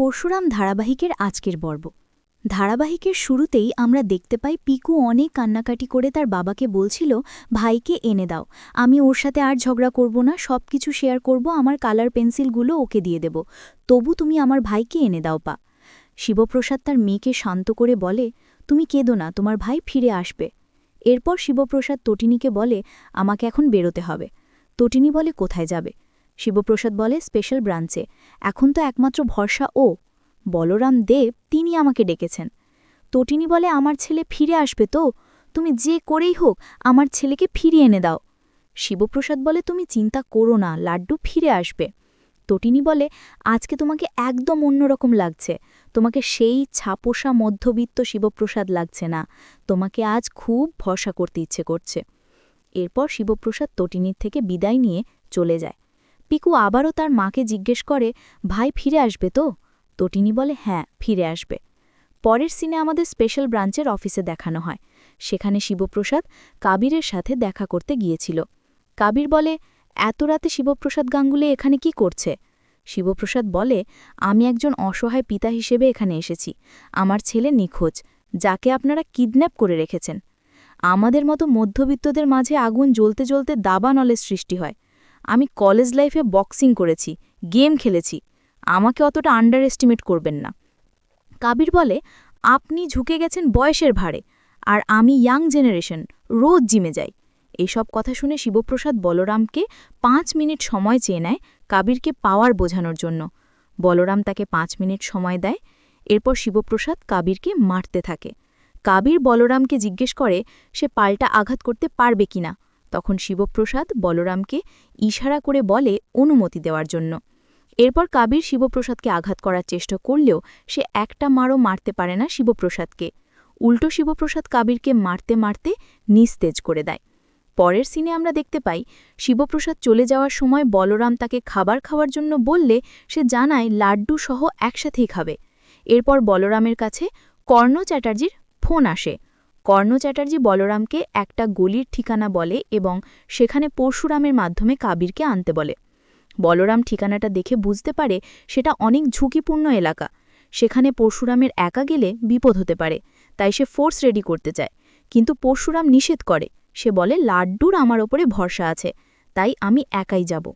পরশুরাম ধারাবাহিকের আজকের পর্ব। ধারাবাহিকের শুরুতেই আমরা দেখতে পাই পিকু অনেক কান্নাকাটি করে তার বাবাকে বলছিল, ভাইকে এনে দাও, আমি ওর সাথে আর ঝগড়া করব না সব কিছু শেয়ার করব, আমার কালার পেন্সিলগুলো ওকে দিয়ে দেব। তবু তুমি আমার ভাইকে এনে দাও পা। শিবপ্রসাদ তার মেয়েকে শান্ত করে বলে, তুমি কেঁদো না, তোমার ভাই ফিরে আসবে। এরপর শিবপ্রসাদ তটিনীকে বলে, আমাকে এখন বেরোতে হবে। তটিনী বলে, কোথায় যাবে? শিবপ্রসাদ বলে স্পেশাল ব্রাঞ্চে। এখন তো একমাত্র ভরসা ও। বলরাম দেব তিনি আমাকে ডেকেছেন। তটিনী বলে, আমার ছেলে ফিরে আসবে তো? তুমি যে করেই হোক, আমার ছেলেকে ফিরিয়ে এনে দাও। শিবপ্রসাদ বলে, তুমি চিন্তা করো না, লাড্ডু ফিরে আসবে। তটিনী বলে, আজকে তোমাকে একদম অন্যরকম লাগছে। তোমাকে সেই ছাপোষা মধ্যবিত্ত শিবপ্রসাদ লাগছে না। তোমাকে আজ খুব ভরসা করতে ইচ্ছে করছে। এরপর শিবপ্রসাদ তটিনীর থেকে বিদায় নিয়ে চলে যায়। পিকু আবারও তার মাকে জিজ্ঞেস করে, ভাই, ফিরে আসবে তো? তটিনী বলে হ্যাঁ ফিরে আসবে। পরের সিনে আমাদের স্পেশাল ব্রাঞ্চের অফিসে দেখানো হয়। সেখানে শিবপ্রসাদ কাবিরের সাথে দেখা করতে গিয়েছিল। কাবির বলে, এত রাতে শিবপ্রসাদ গাঙ্গুলি এখানে কি করছে? শিবপ্রসাদ বলে, আমি একজন অসহায় পিতা হিসেবে এখানে এসেছি। আমার ছেলে নিখোঁজ, যাকে আপনারা কিডন্যাপ করে রেখেছেন। আমাদের মতো মধ্যবিত্তদের মাঝে আগুন জ্বলতে জ্বলতে দাবা নলেজ সৃষ্টি হয়। আমি কলেজ লাইফে বক্সিং করেছি গেম খেলেছি। আমাকে অতটা আন্ডার এস্টিমেট করবেন না। কাবির বলে, আপনি ঝুঁকে গেছেন বয়সের ভারে, আর আমি ইয়াং জেনারেশন রোজ জিমে যাই। এসব কথা শুনে শিবপ্রসাদ বলরামকে পাঁচ মিনিট সময় চেয়ে নেয় কাবিরকে পাওয়ার বোঝানোর জন্য। বলরাম তাকে পাঁচ মিনিট সময় দেয়, এরপর শিবপ্রসাদ কাবিরকে মারতে থাকে। কাবির বলরামকে জিজ্ঞেস করে, সে পাল্টা আঘাত করতে পারবে কিনা? তখন শিবপ্রসাদ বলরামকে ইশারা করে বলে অনুমতি দেওয়ার জন্য। এরপর কাবির শিবপ্রসাদকে আঘাত করার চেষ্টা করলেও সে একটা মারও মারতে পারে না শিবপ্রসাদকে। উল্টো শিবপ্রসাদ কাবিরকে মারতে মারতে নিস্তেজ করে দেয়। পরের সিনে আমরা দেখতে পাই, শিবপ্রসাদ চলে যাওয়ার সময় বলরাম তাকে খাবার খাওয়ার জন্য বললে সে জানায় লাড্ডু সহ একসাথেই খাবে। এরপর বলরামের কাছে কর্ণ চ্যাটার্জির ফোন আসে। কর্ণ চ্যাটার্জি বলরামকে একটা গলির ঠিকানা বলে এবং সেখানে পরশুরামের মাধ্যমে কাবিরকে আনতে বলে। বলরাম ঠিকানাটা দেখে বুঝতে পারে সেটা অনেক ঝুঁকিপূর্ণ এলাকা। সেখানে পরশুরামের একা গেলে বিপদ হতে পারে, তাই সে ফোর্স রেডি করতে চায়। কিন্তু পরশুরাম নিষেধ করে। সে বলে, লাড্ডুর আমার ওপরে ভরসা আছে, তাই আমি একাই যাব।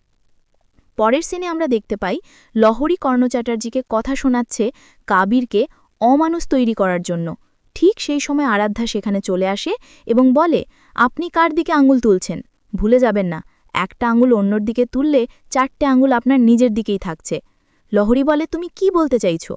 পরের সিনে আমরা দেখতে পাই, লহরী কর্ণ চ্যাটার্জিকে কথা শোনাচ্ছে কাবিরকে অমানুষ তৈরি করার জন্য। ঠিক সেই সময় আরাধ্যা সেখানে চলে আসে এবং বলে, আপনি কার দিকে আঙুল তুলছেন? ভুলে যাবেন না। একটা আঙুল অন্যর দিকে তুললে চারটে আঙুল আপনার নিজের দিকেই থাকছে। লহরী বলে, তুমি কি বলতে চাইছ?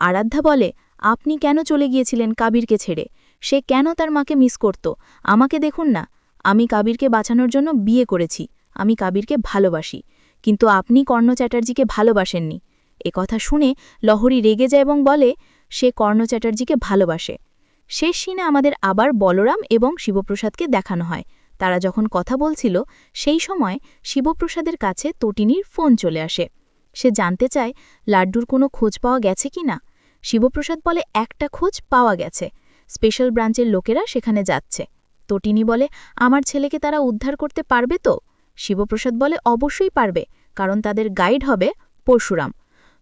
আরাধ্যা বলে, আপনি কেন চলে গিয়েছিলেন কাবিরকে ছেড়ে? সে কেন তার মাকে মিস করত? আমাকে দেখুন না। আমি কাবিরকে বাঁচানোর জন্য বিয়ে করেছি। আমি কাবিরকে ভালোবাসি। কিন্তু আপনি কর্ণ চ্যাটার্জিকে ভালোবাসেননি। কথা শুনে লহরী রেগে যায় এবং বলে, সে কর্ণ চ্যাটার্জিকে ভালোবাসে। শেষ সিনে আমাদের আবার বলরাম এবং শিবপ্রসাদকে দেখানো হয়। তারা যখন কথা বলছিল, সেই সময় শিবপ্রসাদের কাছে তটিনীর ফোন চলে আসে। সে জানতে চায়, লাড্ডুর কোনো খোঁজ পাওয়া গেছে কি না? শিবপ্রসাদ বলে, একটা খোঁজ পাওয়া গেছে। স্পেশাল ব্রাঞ্চের লোকেরা সেখানে যাচ্ছে। তটিনী বলে, আমার ছেলেকে তারা উদ্ধার করতে পারবে তো? শিবপ্রসাদ বলে, অবশ্যই পারবে, কারণ তাদের গাইড হবে পরশুরাম।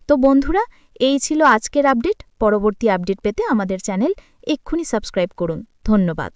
তো বন্ধুরা এই ছিল আজকের আপডেট। পরবর্তী আপডেট পেতে আমাদের চ্যানেল এক্ষুনি সাবস্ক্রাইব করুন। ধন্যবাদ।